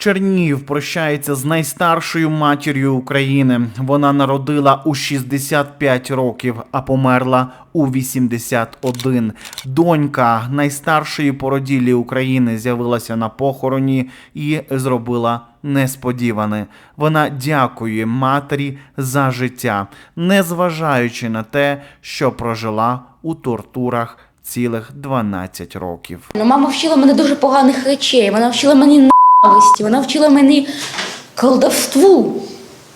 Чернігів прощається з найстаршою матір'ю України. Вона народила у 65 років, а померла у 81. Донька найстаршої породілі України з'явилася на похороні і зробила несподіване. Вона дякує матері за життя, незважаючи на те, що прожила у тортурах цілих 12 років. Ну, мама вчила мене дуже поганих речей. Вона вчила мені вона вчила мене колдовству.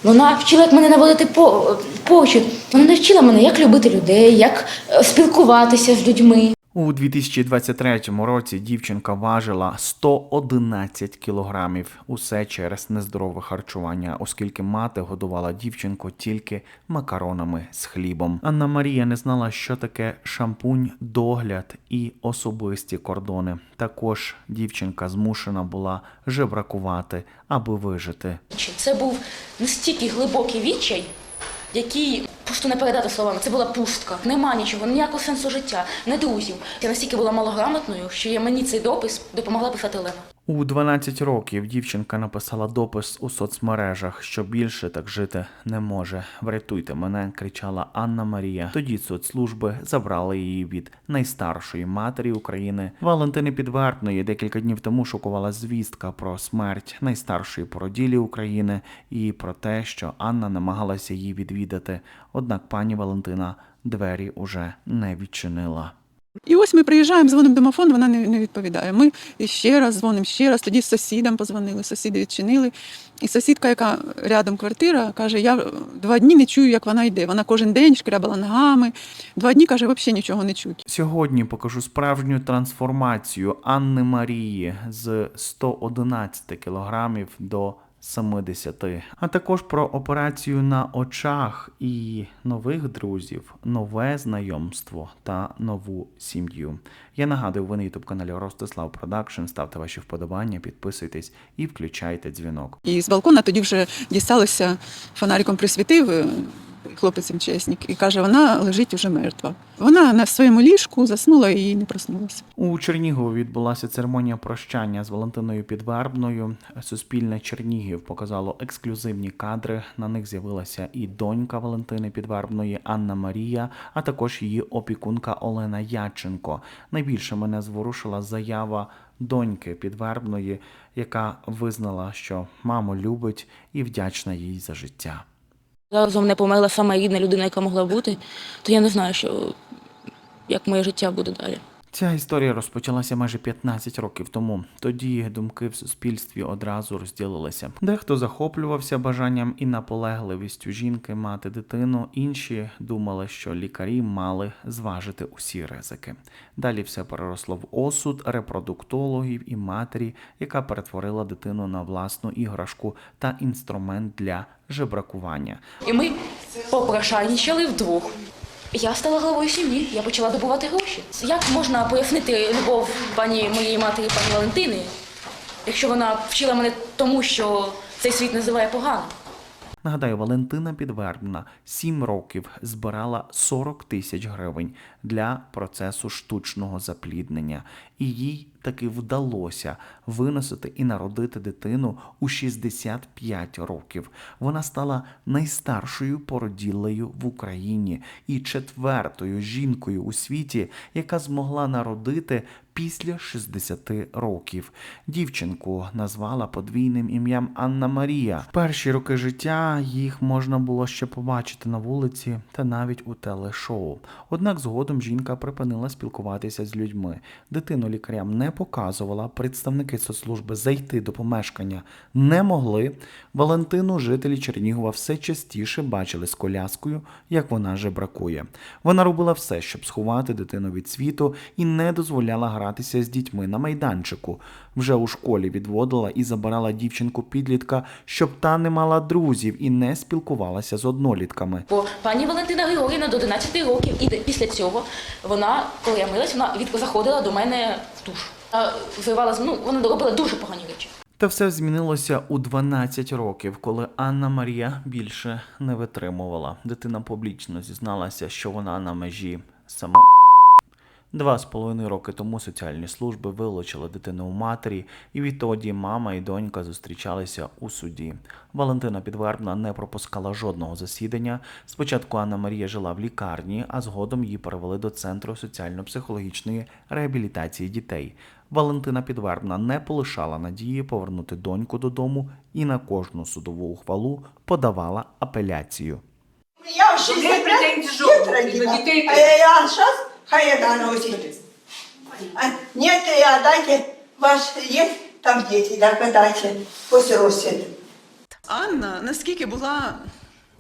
Вона вчила, як мене наводити по, почет. Вона навчила мене, як любити людей, як е, спілкуватися з людьми. У 2023 році дівчинка важила 111 кілограмів. Усе через нездорове харчування, оскільки мати годувала дівчинку тільки макаронами з хлібом. Анна Марія не знала, що таке шампунь, догляд і особисті кордони. Також дівчинка змушена була жебракувати, аби вижити. Це був настільки глибокий відчай, який просто не передати словами. Це була пустка. Нема нічого, ніякого сенсу життя, не друзів. Я настільки була малограмотною, що я мені цей допис допомогла писати Лена. У 12 років дівчинка написала допис у соцмережах, що більше так жити не може. Врятуйте мене, кричала Анна Марія. Тоді соцслужби забрали її від найстаршої матері України Валентини Підвербної. Декілька днів тому шокувала звістка про смерть найстаршої породілі України і про те, що Анна намагалася її відвідати. Однак пані Валентина двері уже не відчинила. І ось ми приїжджаємо, дзвонимо домофон, вона не, не відповідає. Ми ще раз дзвонимо, ще раз. Тоді сусідам позвонили, сусіди відчинили. І сусідка, яка рядом квартира, каже: я два дні не чую, як вона йде. Вона кожен день шкрябала ногами. Два дні каже, взагалі нічого не чуть. Сьогодні покажу справжню трансформацію Анни Марії з 111 кілограмів до 70, а також про операцію на очах і нових друзів, нове знайомство та нову сім'ю. Я нагадую, ви на ютуб каналі Ростислав Продакшн. Ставте ваші вподобання, підписуйтесь і включайте дзвінок. І з балкона тоді вже дісталося, фонариком присвітив е, хлопець МЧСник і каже, вона лежить уже мертва. Вона на своєму ліжку заснула і не проснулася. У Чернігові відбулася церемонія прощання з Валентиною Підвербною. Суспільне Чернігів показало ексклюзивні кадри. На них з'явилася і донька Валентини Підвербної Анна Марія, а також її опікунка Олена Яченко. Найбільше мене зворушила заява доньки Підвербної, яка визнала, що маму любить і вдячна їй за життя. Зараз у мене померла сама рідна людина, яка могла бути, то я не знаю, що, як моє життя буде далі. Ця історія розпочалася майже 15 років тому. Тоді думки в суспільстві одразу розділилися. Дехто захоплювався бажанням і наполегливістю жінки мати дитину. Інші думали, що лікарі мали зважити усі ризики. Далі все переросло в осуд репродуктологів і матері, яка перетворила дитину на власну іграшку та інструмент для жебракування. І ми попрошайничали вдвох. Я стала головою сім'ї, я почала добувати гроші. Як можна пояснити любов пані моєї матері, пані Валентини, якщо вона вчила мене тому, що цей світ називає погано? Нагадаю, Валентина Підвербна сім років збирала 40 тисяч гривень для процесу штучного запліднення, і їй таки вдалося виносити і народити дитину у 65 років. Вона стала найстаршою породіллею в Україні і четвертою жінкою у світі, яка змогла народити після 60 років. Дівчинку назвала подвійним ім'ям Анна Марія. Перші роки життя їх можна було ще побачити на вулиці та навіть у телешоу. Однак згодом жінка припинила спілкуватися з людьми. Дитину лікарям не показувала. Представники соцслужби зайти до помешкання не могли. Валентину жителі Чернігова все частіше бачили з коляскою, як вона жебракує. Вона робила все, щоб сховати дитину від світу і не дозволяла гратися з дітьми на майданчику. Вже у школі відводила і забирала дівчинку підлітка, щоб та не мала друзів і не спілкувалася з однолітками. Бо пані Валентина Григорівна до 11 років, і після цього вона, коли я милась, вона від заходила до мене в душ. А вживала, ну, вона робила дуже погані речі. Та все змінилося у 12 років, коли Анна Марія більше не витримувала. Дитина публічно зізналася, що вона на межі само. Два з половиною роки тому соціальні служби вилучили дитину у матері, і відтоді мама і донька зустрічалися у суді. Валентина Підвербна не пропускала жодного засідання. Спочатку Анна Марія жила в лікарні, а згодом її перевели до центру соціально-психологічної реабілітації дітей. Валентина Підвербна не полишала надії повернути доньку додому і на кожну судову ухвалу подавала апеляцію. Я в До 60 людей претензій жодних, дітей А я сейчас хай я носит. А нет, и отдайте, ваш есть там дети, так отдайте, пусть ростет. Анна наскільки була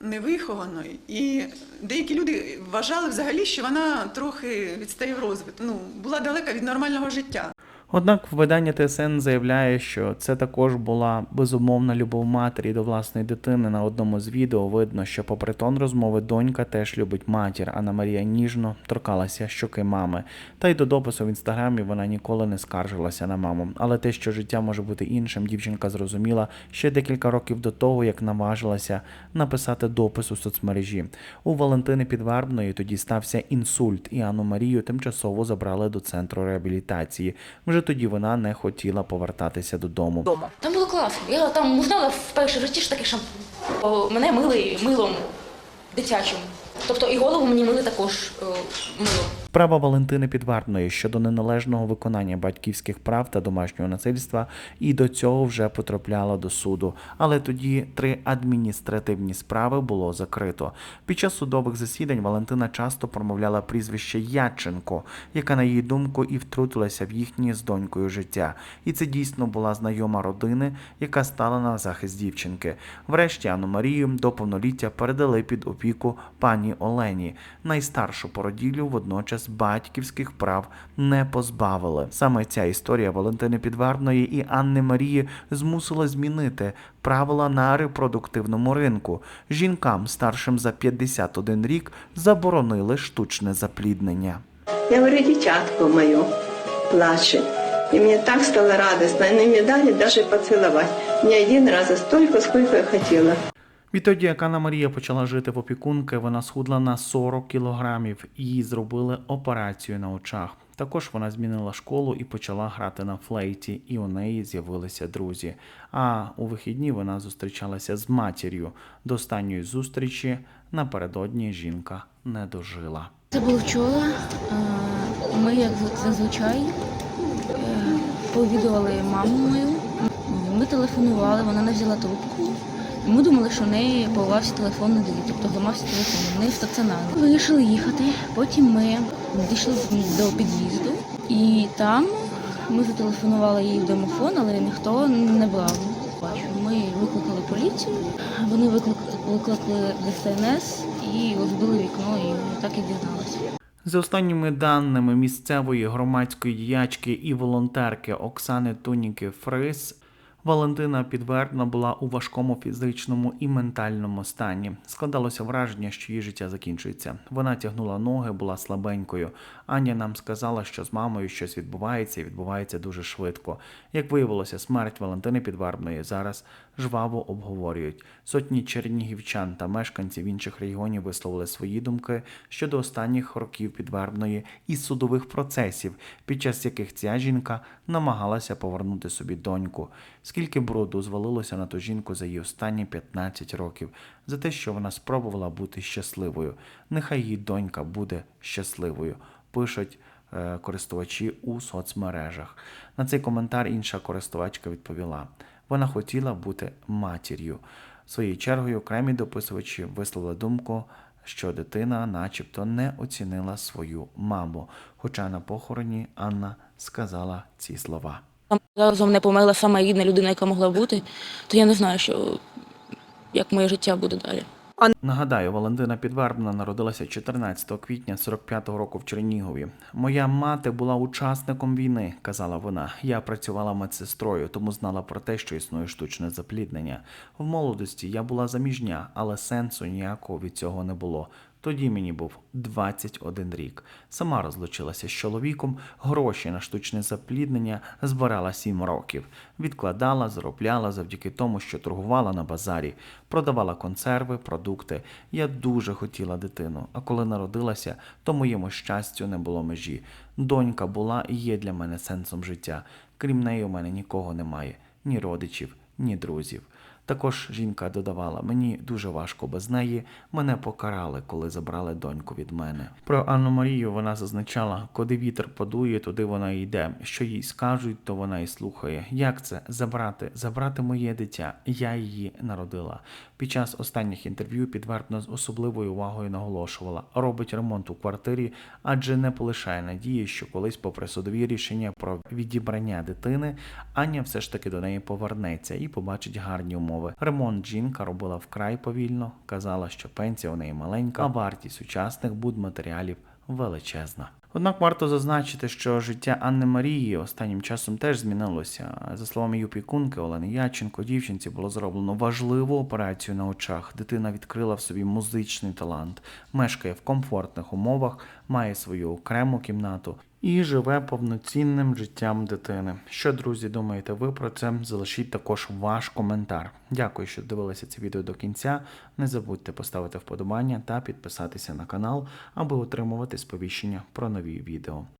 невихованою, і деякі люди вважали взагалі, що вона трохи відстає в розвитку. Ну, була далека від нормального життя. Однак видання ТСН заявляє, що це також була безумовна любов матері до власної дитини. На одному з відео видно, що попри тон розмови донька теж любить матір. Анна Марія ніжно торкалася щоки мами. Та й до допису в інстаграмі вона ніколи не скаржилася на маму. Але те, що життя може бути іншим, дівчинка зрозуміла ще декілька років до того, як наважилася написати допис у соцмережі. У Валентини Підвербної тоді стався інсульт, і Анну Марію тимчасово забрали до центру реабілітації. Вже тоді вона не хотіла повертатися додому. Дома. Там було класно. Я там узнала вперше в житті, що таке шампунь. Мене мили милом дитячим. Тобто і голову мені мили також е, милом. Справа Валентини Підварної щодо неналежного виконання батьківських прав та домашнього насильства і до цього вже потрапляла до суду. Але тоді три адміністративні справи було закрито. Під час судових засідань Валентина часто промовляла прізвище Яченко, яка, на її думку, і втрутилася в їхнє з донькою життя. І це дійсно була знайома родини, яка стала на захист дівчинки. Врешті Анну Марію до повноліття передали під опіку пані Олені. Найстаршу породіллю водночас батьківських прав не позбавили. Саме ця історія Валентини Підварної і Анни Марії змусила змінити правила на репродуктивному ринку. Жінкам старшим за 51 рік заборонили штучне запліднення. Я говорю, дитятко мое плачет. И мне так стало радостно. Они мне дали даже поцеловать. Не один раз, столько, сколько я хотела. Відтоді, як Анна Марія почала жити в опікунки, вона схудла на 40 кілограмів їй зробили операцію на очах. Також вона змінила школу і почала грати на флейті, і у неї з'явилися друзі. А у вихідні вона зустрічалася з матір'ю. До останньої зустрічі напередодні жінка не дожила. Це було вчора. Ми, як зазвичай, е, повідували маму мою. Ми телефонували, вона не взяла трубку. Ми думали, що в неї порвався телефон на дві, тобто зламався телефон. В неї стаціонарно. Вирішили їхати. Потім ми дійшли до під'їзду, і там ми зателефонували їй в домофон, але ніхто не брав. Ми викликали поліцію, вони викликали ДСНС і розбили вікно, і так і дізналися. За останніми даними місцевої громадської діячки і волонтерки Оксани Туніки Фрис, Валентина Підвербна була у важкому фізичному і ментальному стані. Складалося враження, що її життя закінчується. Вона тягнула ноги, була слабенькою. Аня нам сказала, що з мамою щось відбувається і відбувається дуже швидко. Як виявилося, смерть Валентини Підвербної зараз жваво обговорюють. Сотні чернігівчан та мешканців інших регіонів висловили свої думки щодо останніх років Підвербної і судових процесів, під час яких ця жінка намагалася повернути собі доньку. Скільки бруду звалилося на ту жінку за її останні 15 років, за те, що вона спробувала бути щасливою. Нехай її донька буде щасливою. Пишуть е, користувачі у соцмережах. На цей коментар інша користувачка відповіла: вона хотіла бути матір'ю. Своєю чергою окремі дописувачі висловили думку, що дитина, начебто, не оцінила свою маму. Хоча на похороні Анна сказала ці слова. Зараз у мене померла сама рідна людина, яка могла бути, то я не знаю, що, як моє життя буде далі. Нагадаю, Валентина Підвербна народилася 14 квітня 45-го року в Чернігові. Моя мати була учасником війни, казала вона. Я працювала медсестрою, тому знала про те, що існує штучне запліднення. В молодості я була заміжня, але сенсу ніякого від цього не було. Тоді мені був 21 рік. Сама розлучилася з чоловіком, гроші на штучне запліднення збирала 7 років. Відкладала, заробляла завдяки тому, що торгувала на базарі, продавала консерви, продукти. Я дуже хотіла дитину, а коли народилася, то моєму щастю не було межі. Донька була і є для мене сенсом життя. Крім неї, у мене нікого немає, ні родичів, ні друзів. Також жінка додавала: мені дуже важко без неї. Мене покарали, коли забрали доньку від мене. Про Анну Марію вона зазначала, куди вітер подує, туди вона йде. Що їй скажуть, то вона й слухає. Як це забрати? Забрати моє дитя? Я її народила. Під час останніх інтерв'ю підтвердно з особливою увагою наголошувала, робить ремонт у квартирі, адже не полишає надії, що колись, попри судові рішення про відібрання дитини, Аня все ж таки до неї повернеться і побачить гарні умови. Ремонт жінка робила вкрай повільно, казала, що пенсія у неї маленька, а вартість сучасних будматеріалів величезна. Однак варто зазначити, що життя Анни Марії останнім часом теж змінилося. За словами юпікунки Олени Яченко, дівчинці було зроблено важливу операцію на очах. Дитина відкрила в собі музичний талант, мешкає в комфортних умовах, має свою окрему кімнату і живе повноцінним життям дитини. Що, друзі, думаєте ви про це? Залишіть також ваш коментар. Дякую, що дивилися це відео до кінця. Не забудьте поставити вподобання та підписатися на канал, аби отримувати сповіщення про нові відео.